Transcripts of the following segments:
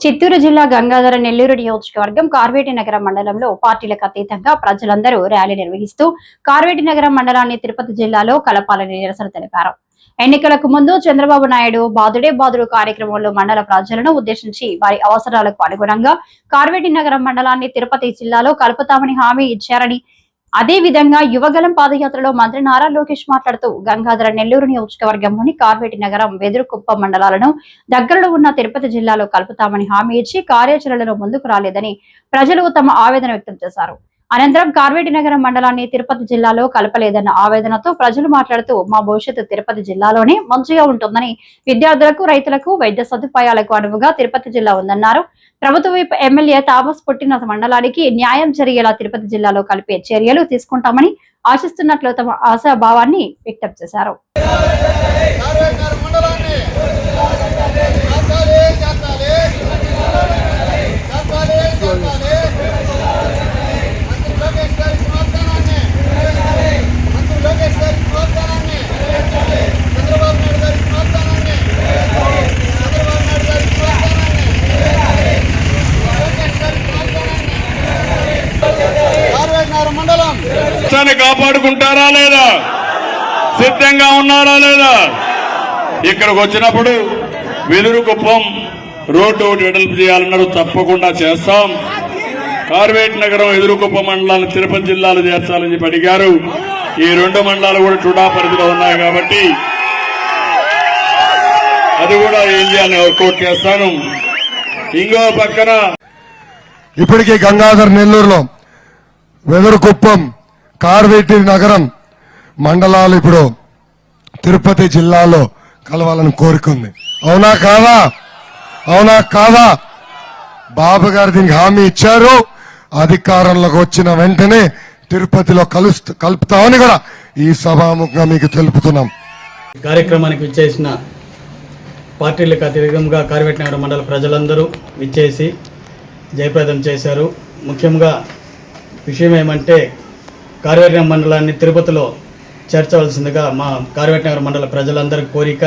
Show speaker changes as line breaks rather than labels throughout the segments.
చిత్తూరు జిల్లా గంగాధర నెల్లూరు నియోజకవర్గం కార్వేటి నగరం మండలంలో పార్టీలకు అతీతంగా ప్రజలందరూ ర్యాలీ నిర్వహిస్తూ కార్వేటి నగరం మండలాన్ని తిరుపతి జిల్లాలో కలపాలని నిరసన తెలిపారు. ఎన్నికలకు ముందు చంద్రబాబు నాయుడు బాదుడే బాదుడు కార్యక్రమంలో మండల ప్రజలను ఉద్దేశించి వారి అవసరాలకు అనుగుణంగా కార్వేటి నగరం మండలాన్ని తిరుపతి జిల్లాలో కలుపుతామని హామీ ఇచ్చారని అదే విధంగా యువగలం పాదయాత్రలో మంత్రి నారా లోకేష్ మాట్లాడుతూ గంగాధర నెల్లూరు నియోజకవర్గంలోని కార్వేటి నగరం వెదురుకుప్ప మండలాలను దగ్గరలో ఉన్న తిరుపతి జిల్లాలో కలుపుతామని హామీ ఇచ్చి కార్యాచరణలో ముందుకు రాలేదని ప్రజలు తమ ఆవేదన వ్యక్తం చేశారు. అనంతరం కార్వేటి నగరం మండలాన్ని తిరుపతి జిల్లాలో కలపలేదన్న ఆవేదనతో ప్రజలు మాట్లాడుతూ మా భవిష్యత్తు తిరుపతి జిల్లాలోనే మంచిగా ఉంటుందని విద్యార్థులకు రైతులకు వైద్య సదుపాయాలకు అనువుగా తిరుపతి జిల్లా ఉందన్నారు. ప్రభుత్వ వైపు ఎమ్మెల్యే తామస్ పుట్టిన మండలానికి న్యాయం జరిగేలా తిరుపతి జిల్లాలో కలిపే చర్యలు తీసుకుంటామని ఆశిస్తున్నట్లు తమ ఆశాభావాన్ని వ్యక్తం చేశారు
కార్వేకర్ మండలాన్ని కాపాలి కాపాలి కాపాలి కాపాలి మంత్రి లోకేష్ గారి వాగ్దానాన్ని మంత్రి లోకేష్ గారి వాగ్దానాన్ని చంద్రబాబు నాయుడు గారి వాగ్దానాన్ని చంద్రబాబు నాయుడు గారి వాగ్దానాన్ని లోకేష్ గారి వాగ్దానాన్ని కార్వేకర్ మండలం
రాష్ట్రాన్ని కాపాడుకుంటారా లేదా? సిద్ధంగా ఉన్నారా లేదా? ఇక్కడికి వచ్చినప్పుడు వెదురు కుప్పం రోడ్డు ఒకటి వెడల్పు చేయాలన్నారు తప్పకుండా చేస్తాం. కార్వేట్ నగరం ఎదురుకుప్ప మండలాన్ని తిరుపతి జిల్లాలో చేర్చాలని చెప్పి అడిగారు. ఈ రెండు మండలాలు కూడా చుడా పరిధిలో ఉన్నాయి కాబట్టి అది కూడా ఏం చేయాలని వర్కౌట్ చేస్తాను. ఇంకో పక్కన
ఇప్పటికీ గంగాధర్ నెల్లూరులో వెదురుకుప్పం కార్వేటి నగరం మండలాలు ఇప్పుడు తిరుపతి జిల్లాలో కలవాలని కోరుకుంది అవునా కాదా? అవునా కాదా? బాబు గారు దీనికి హామీ ఇచ్చారు. అధికారంలోకి వచ్చిన వెంటనే తిరుపతిలో కలుస్తూ కలుపుతామని కూడా ఈ సభాముఖంగా మీకు తెలుపుతున్నాం.
కార్యక్రమానికి విచ్చేసిన పార్టీలకు అతీతంగా కార్వేటనగర మండల ప్రజలందరూ విచ్చేసి జయప్రదం చేశారు. ముఖ్యంగా విషయం ఏమంటే కార్వేటనగర మండలాన్ని తిరుపతిలో చేర్చవలసిందిగా మా కార్వేటనగర మండల ప్రజలందరి కోరిక.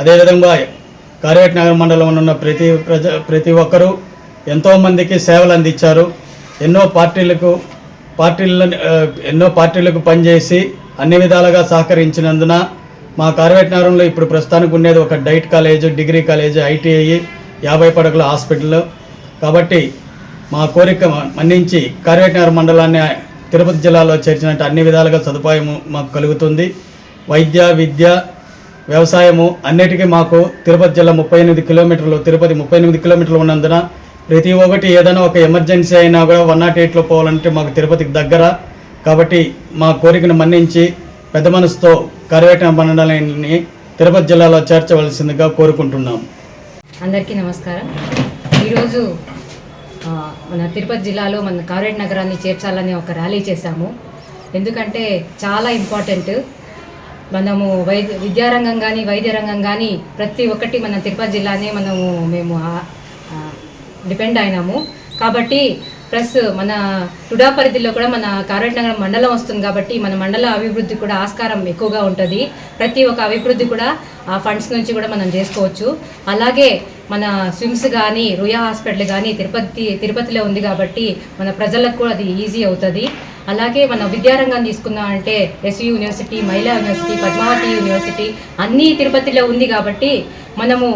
అదేవిధంగా కార్వేటనగర మండలంలో ఉన్న ప్రతి ప్రజ ప్రతి ఒక్కరూ ఎంతోమందికి సేవలు అందించారు. ఎన్నో పార్టీలకు పార్టీల ఎన్నో పార్టీలకు పనిచేసి అన్ని విధాలుగా సహకరించినందున మా కార్వేట్ నగరంలో ఇప్పుడు ప్రస్తుతానికి ఉండేది ఒక DIET college degree college ITI యాభై పడకల హాస్పిటల్. కాబట్టి మా కోరిక మన్నించి కారువేట్నగర్ మండలాన్ని తిరుపతి జిల్లాలో చేర్చినట్టు అన్ని విధాలుగా సదుపాయము మాకు కలుగుతుంది. వైద్య విద్య వ్యవసాయము అన్నిటికీ మాకు తిరుపతి జిల్లా ముప్పై ఎనిమిది కిలోమీటర్లు తిరుపతి ముప్పై ఎనిమిది కిలోమీటర్లు ఉన్నందున ప్రతి ఒక్కటి ఏదైనా ఒక ఎమర్జెన్సీ అయినా కూడా వన్ నాట్ ఎయిట్లో పోవాలంటే మాకు తిరుపతికి దగ్గర. కాబట్టి మా కోరికను మన్నించి పెద్ద మనసుతో కరవేటం మండలాన్ని తిరుపతి జిల్లాలో చేర్చవలసిందిగా కోరుకుంటున్నాం.
అందరికీ నమస్కారం. ఈరోజు మన తిరుపతి జిల్లాలో మన కావరేట్ నగరాన్ని చేర్చాలని ఒక ర్యాలీ చేశాము. ఎందుకంటే చాలా ఇంపార్టెంట్. మనము వైద్య విద్యారంగం కానీ వైద్య రంగం కానీ ప్రతి ఒక్కటి మన తిరుపతి జిల్లానే మనము మేము డిపెండ్ అయినాము. కాబట్టి ప్లస్ మన టుడా పరిధిలో కూడా మన కారేట్ నగరం మండలం వస్తుంది కాబట్టి మన మండల అభివృద్ధి కూడా ఆస్కారం ఎక్కువగా ఉంటుంది. ప్రతి ఒక్క అభివృద్ధి కూడా ఆ ఫండ్స్ నుంచి కూడా మనం చేసుకోవచ్చు. అలాగే మన స్విమ్స్ కానీ రుయా హాస్పిటల్ కానీ తిరుపతి తిరుపతిలో ఉంది కాబట్టి మన ప్రజలకు కూడా అది ఈజీ అవుతుంది. అలాగే మన విద్యారంగం తీసుకున్నామంటే SV university Mahila university Padmavati university అన్నీ తిరుపతిలో ఉంది కాబట్టి మనము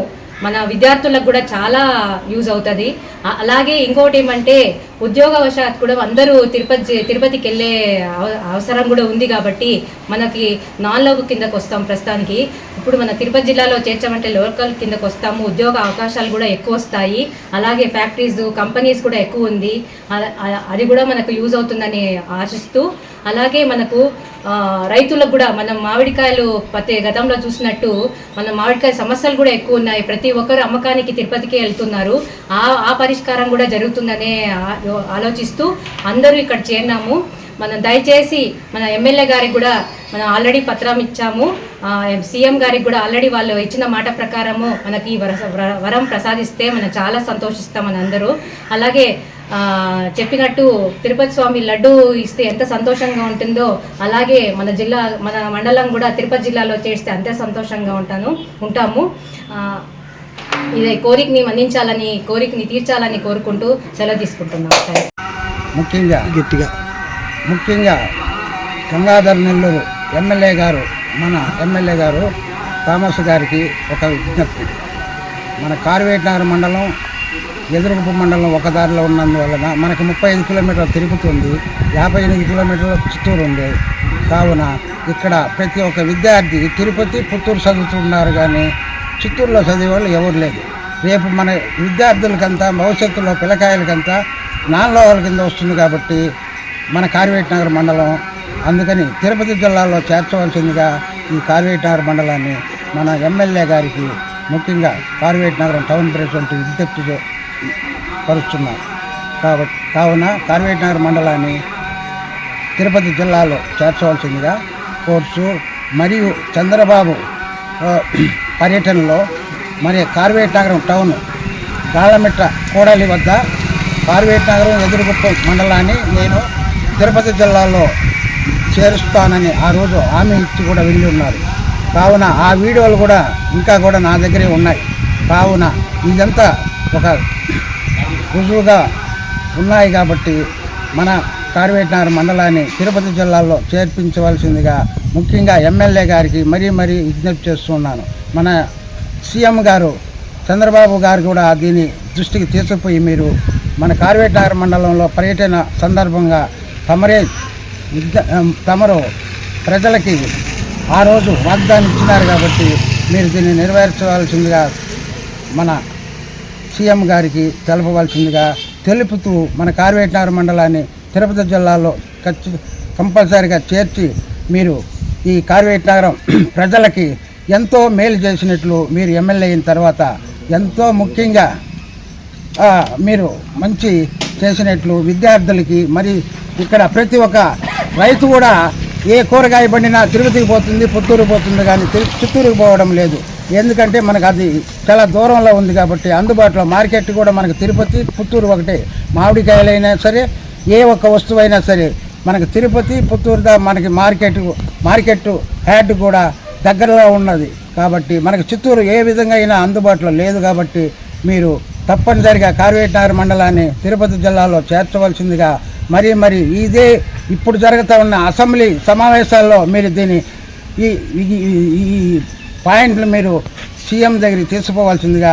మన విద్యార్థులకు కూడా చాలా యూజ్ అవుతుంది. అలాగే ఇంకోటి ఏమంటే ఉద్యోగవశాత్ కూడా అందరూ తిరుపతి తిరుపతికి వెళ్ళే అవ- అవసరం కూడా ఉంది కాబట్టి మనకి నాన్ లోక్ కిందకు వస్తాం ప్రస్తుతానికి. ఇప్పుడు మన తిరుపతి జిల్లాలో చేర్చామంటే లోకల్ కిందకు వస్తాము. ఉద్యోగ అవకాశాలు కూడా ఎక్కువ వస్తాయి. అలాగే ఫ్యాక్టరీస్ కంపెనీస్ కూడా ఎక్కువ ఉంది. అది కూడా మనకు యూజ్ అవుతుందని ఆశిస్తూ అలాగే మనకు రైతులకు కూడా మనం మామిడికాయలు ప్రతి గతంలో చూసినట్టు మన మామిడికాయ సమస్యలు కూడా ఎక్కువ ఉన్నాయి. ప్రతి ఒక్కరు అమ్మకానికి తిరుపతికి వెళ్తున్నారు. ఆ ఆ పరిష్కారం కూడా జరుగుతుందనే ఆలో ఆలోచిస్తూ అందరూ ఇక్కడ చేరినాము. మనం దయచేసి మన ఎమ్మెల్యే గారికి కూడా మనం ఆల్రెడీ పత్రం ఇచ్చాము. సీఎం గారికి కూడా ఆల్రెడీ వాళ్ళు ఇచ్చిన మాట ప్రకారము మనకి ఈ వరస వరం ప్రసాదిస్తే మనం చాలా సంతోషిస్తాం మన అందరూ. అలాగే చెప్పినట్టు తిరుపతి స్వామి లడ్డు ఇస్తే ఎంత సంతోషంగా ఉంటుందో అలాగే మన జిల్లా మన మండలం కూడా తిరుపతి జిల్లాలో చేస్తే అంతే సంతోషంగా ఉంటాను ఉంటాము. ఇదే కోరికని మన్నించాలని కోరికని తీర్చాలని కోరుకుంటూ సెలవు తీసుకుంటున్నాం.
ముఖ్యంగా గట్టిగా. ముఖ్యంగా గంగాధర్ నెల్లూరు ఎమ్మెల్యే గారు మన ఎమ్మెల్యే గారు థామస్ గారికి ఒక విజ్ఞప్తి. మన కార్వేటనగర్ మండలం ఎదురుగుప్పు మండలం ఒక దారిలో ఉన్నందువలన మనకి ముప్పై ఐదు కిలోమీటర్ల తిరుపతి ఉంది యాభై ఎనిమిది కిలోమీటర్ల చిత్తూరు ఉంది. కావున ఇక్కడ ప్రతి ఒక్క విద్యార్థి తిరుపతి పుత్తూరు చదువుతున్నారు కానీ చిత్తూరులో చదివే వాళ్ళు ఎవరు లేదు రేపు మన విద్యార్థులకంతా భవిష్యత్తులో పిల్లకాయలకంతా నాలుగోవల కింద వస్తుంది కాబట్టి మన కార్వేట్ నగర్ మండలం అందుకని తిరుపతి జిల్లాలో చేర్చవలసిందిగా ఈ కార్వేట్ నగర్ మండలాన్ని మన ఎమ్మెల్యే గారికి ముఖ్యంగా కార్వేట్ నగరం టౌన్ ప్రెసిడెంట్ విజ్ఞప్తి పరుస్తున్నాం. కాబట్టి కావున కార్వేట్ నగర్ మండలాన్ని తిరుపతి జిల్లాలో చేర్చవలసిందిగా కోర్సు మరియు చంద్రబాబు పర్యటనలో మరి కార్వేట్ నగరం టౌన్ గాళ్ళమిట్ట కోడలి వద్ద కార్వేట్ నగరం ఎదురుగుప్పం మండలాన్ని నేను తిరుపతి జిల్లాలో చేరుస్తానని ఆ రోజు హామీ ఇచ్చి కూడా వెళ్ళి ఉన్నారు. కావున ఆ వీడియోలు కూడా ఇంకా కూడా నా దగ్గరే ఉన్నాయి. కావున ఇదంతా ఒక రుజువుగా ఉన్నాయి కాబట్టి మన కార్వేటనగర్ మండలాన్ని తిరుపతి జిల్లాలో చేర్పించవలసిందిగా ముఖ్యంగా ఎమ్మెల్యే గారికి మరీ మరీ విజ్ఞప్తి చేస్తున్నాను. మన సీఎం గారు చంద్రబాబు గారు కూడా దీని దృష్టికి తీసుకుపోయి మీరు మన కార్వేటనగర్ మండలంలో పర్యటన సందర్భంగా తమరే తమరు ప్రజలకి ఆ రోజు వాగ్దానం ఇచ్చినారు కాబట్టి మీరు దీన్ని నెరవేర్చవలసిందిగా మన సీఎం గారికి తెలపవలసిందిగా తెలుపుతూ మన కార్వేటనగర మండలాన్ని తిరుపతి జిల్లాలో ఖచ్చి కంపల్సరీగా చేర్చి మీరు ఈ కార్వేట్ నగరం ప్రజలకి ఎంతో మేలు చేసినట్లు మీరు ఎమ్మెల్యే అయిన తర్వాత ఎంతో ముఖ్యంగా మీరు మంచి చేసినట్లు విద్యార్థులకి మరి ఇక్కడ ప్రతి ఒక్క రైతు కూడా ఏ కూరగాయ పండినా తిరుపతికి పోతుంది పుత్తూరు పోతుంది కానీ చిత్తూరుకు పోవడం లేదు. ఎందుకంటే మనకు అది చాలా దూరంలో ఉంది కాబట్టి అందుబాటులో మార్కెట్ కూడా మనకు తిరుపతి పుత్తూరు ఒకటే. మామిడికాయలైనా సరే ఏ ఒక్క వస్తువైనా సరే మనకు తిరుపతి పుత్తూరు మనకి మార్కెట్ మార్కెట్ హ్యాడ్ కూడా దగ్గరలో ఉన్నది. కాబట్టి మనకు చిత్తూరు ఏ విధంగా అయినా అందుబాటులో లేదు కాబట్టి మీరు తప్పనిసరిగా కార్వేటనగర్ మండలాన్ని తిరుపతి జిల్లాలో చేర్చవలసిందిగా మరి మరి ఇదే ఇప్పుడు జరుగుతూ ఉన్న అసెంబ్లీ సమావేశాల్లో మీరు దీని ఈ ఈ- ఈ పాయింట్లు మీరు సీఎం దగ్గరికి తీసుకోవాల్సిందిగా